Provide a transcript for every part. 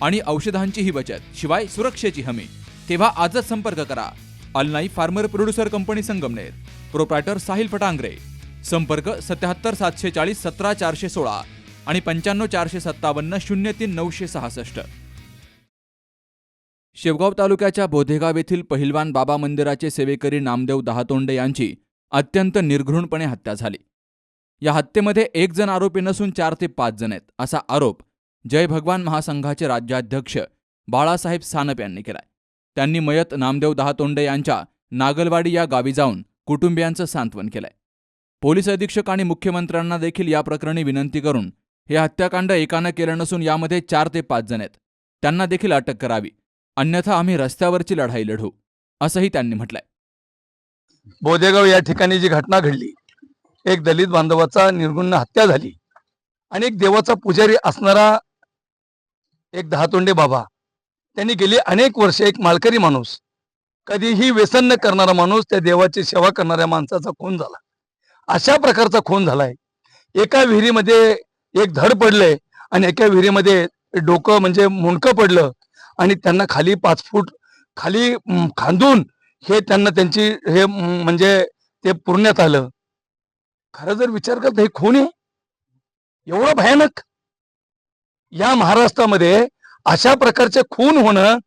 आणि औषधांचीही बचत शिवाय सुरक्षेची हमी. तेव्हा आजच संपर्क करा. Alnai farmer producer company Sangamner. Proprietor Sahil Phatangare. संपर्क सत्याहत्तर सातशे चाळीस सतरा चारशे सोळा आणि पंच्याण्णव चारशे सत्तावन्न शून्य तीन नऊशे सहासष्ट. शेवगाव तालुक्याच्या बोधेगाव येथील पहिलवान बाबा मंदिराचे सेवेकरी नामदेव दहातोंडे यांची अत्यंत निर्घृणपणे हत्या झाली. या हत्येमध्ये एक जण आरोपी नसून चार ते पाच जण आहेत असा आरोप जय भगवान महासंघाचे राज्याध्यक्ष बाळासाहेब सानप यांनी केलाय. त्यांनी मयत नामदेव दहातोंडे यांच्या नागलवाडी या गावी जाऊन कुटुंबियांचं सांत्वन केलंय. पोलीस अधीक्षक आणि मुख्यमंत्र्यांना देखील या प्रकरणी विनंती करून हे हत्याकांड एकानं केलं नसून यामध्ये चार ते पाच जण आहेत. त्यांना देखील अटक करावी. अन्यथा आम्ही रस्त्यावरची लढाई लढू असंही त्यांनी म्हटलंय. बोदेगाव या ठिकाणी जी घटना घडली एक दलित बांधवाचा निर्गुण हत्या झाली आणि एक देवाचा पुजारी असणारा एक दहातोंडे बाबा. त्यांनी गेली अनेक वर्षे एक मालकरी माणूस. कधीही व्यसन न करणारा माणूस त्या देवाची सेवा करणाऱ्या माणसाचा खून झाला. अशा प्रकारचा खून झालाय. एका विहिरीमध्ये एक धड पडले आणि एका विहिरीमध्ये डोकं म्हणजे मुंडकं पडलं आणि त्यांना खाली पाच फूट खाली खांदून हे त्यांना त्यांची हे म्हणजे ते पुरण्यात आलं. खरं जर विचार करता हे खून आहे? एवढं भयानक. या महाराष्ट्रामध्ये अशा प्रकारचे खून होणं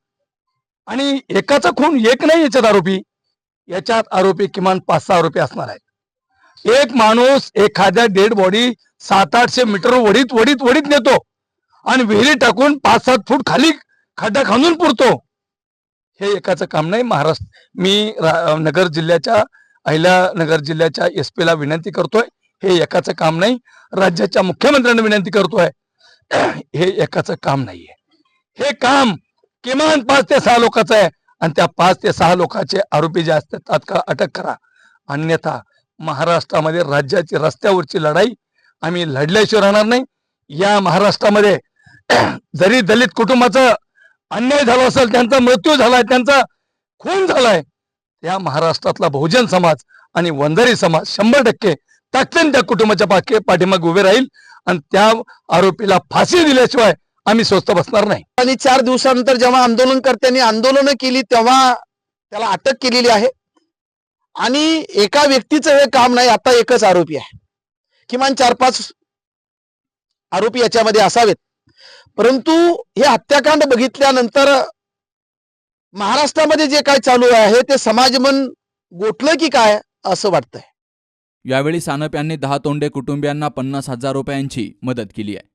आणि एकाचा खून एक नाही याच्यात आरोपी याच्यात आरोपी किमान पाच सहा आरोपी असणार आहेत. एक माणूस एखाद्या डेड बॉडी सात आठशे मीटर वडीत वडीत वडीत नेतो आणि विहिरी टाकून पाच सात फूट खाली खड्डा खांदून पुरतो. हे एकाचं काम नाही. महाराष्ट्र मी नगर जिल्ह्याच्या अहिल्यानगर जिल्ह्याच्या एस ला विनंती करतोय. हे एकाचं काम नाही. राज्याच्या मुख्यमंत्र्यांना विनंती करतोय. हे एकाचं काम नाहीये. हे काम किमान पाच ते सहा लोकांचं आहे आणि त्या पाच ते सहा लोकांचे आरोपी जे असतात तात्काळ अटक करा. अन्यथा महाराष्ट्रामध्ये राज्याची रस्त्यावरची लढाई आम्ही लढल्याशिवाय राहणार नाही. या महाराष्ट्रामध्ये जरी दलित कुटुंबाचं अन्याय झाला असेल त्यांचा मृत्यू झालाय त्यांचा खून झालाय या महाराष्ट्रातला बहुजन समाज आणि वंजारी समाज शंभर टक्के ताकदीन त्या कुटुंबाच्या पाठीमागे उभे राहील. आणि त्या आरोपीला फाशी दिल्याशिवाय आम्ही स्वस्त बसणार नाही. आणि चार दिवसानंतर जेव्हा आंदोलनकर्त्यांनी आंदोलन केली तेव्हा त्याला अटक केलेली आहे. आणि एका व्यक्तीचं हे काम नाही आता एकच आरोपी आहे. किमान चार पाच आरोपी याच्यामध्ये असावेत. परंतु हे हत्याकांड बघितल्यानंतर महाराष्ट्रामध्ये जे काय चालू आहे ते समाजमन गोठलं की काय असं वाटतंय? यावेळी सानप यांनी दहा तोंडे कुटुंबियांना पन्नास हजार रुपयांची मदत केली आहे.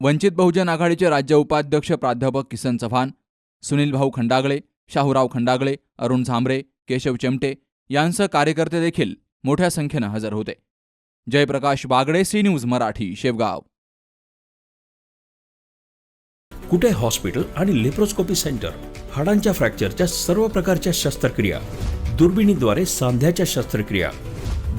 वंचित बहुजन आघाडीचे राज्य उपाध्यक्ष प्राध्यापक किसन चव्हाण सुनील भाऊ खंडागळे शाहूराव खंडागळे अरुण झांबरे केशव चेमटे यांसह कार्यकर्ते देखील मोठ्या संख्येनं हजर होते. Jayprakash Bagade C News Marathi Shevgaon. Kute hospital आणि लेप्रोस्कोपी सेंटर? हाडांच्या फ्रॅक्चरच्या सर्व प्रकारच्या शस्त्रक्रिया. दुर्बिणीद्वारे सांध्याच्या शस्त्रक्रिया.